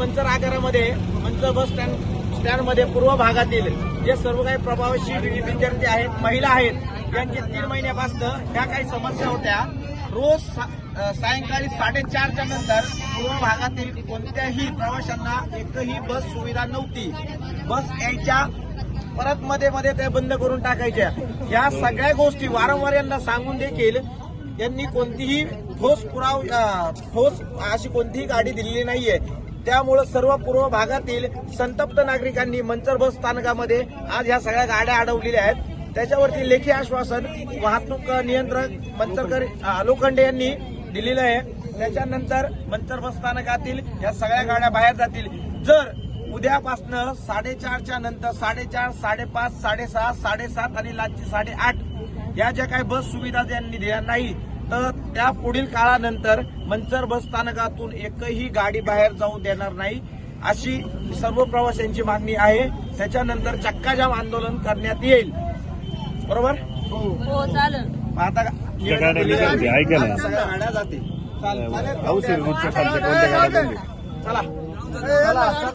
मंचर आगारामध्ये Manchar bus stand स्टँडमध्ये पूर्व भागातील जे सर्व काही प्रभावशील विद्यार्थी आहेत महिला आहेत यांची तीन महिन्यापासून ह्या काही समस्या होत्या. रोज सा- सायंकाळी साडेचारच्या नंतर पूर्व भागातील कोणत्याही प्रवाशांना एकही बस सुविधा नव्हती. बस यायच्या परत मध्ये मध्ये ते बंद करून टाकायच्या. या सगळ्या गोष्टी वारंवार यांना सांगून देखील यांनी कोणतीही ठोस पुराव ठोस अशी कोणतीही गाडी दिलेली नाहीये. त्यामुळं सर्व पूर्व भागातील संतप्त नागरिकांनी मंचर बस स्थानकामध्ये आज ह्या सगळ्या गाड्या अडवलेल्या आहेत. त्याच्यावरती लेखी आश्वासन वाहतूक नियंत्रक मंचरकर लोखंडे यांनी दिलेलं आहे. त्याच्यानंतर मंचर बस स्थानकातील या सगळ्या गाड्या बाहेर जातील. जर उद्यापासनं साडेचारच्या नंतर साडेचार साडेपाच साडेसहा साडेसात आणि लाचची साडेआठ या ज्या काही बस सुविधा त्यांनी दिल्या नाही तर त्या पुढील काळानंतर मंचर बस स्थानकातून एकही गाडी बाहेर जाऊ देणार नाही अशी सर्व प्रवाशांची मागणी आहे. त्याच्यानंतर चक्काजाम आंदोलन करण्यात येईल. बरोबर? हो. चालेल. मग आता ऐका ना. चला.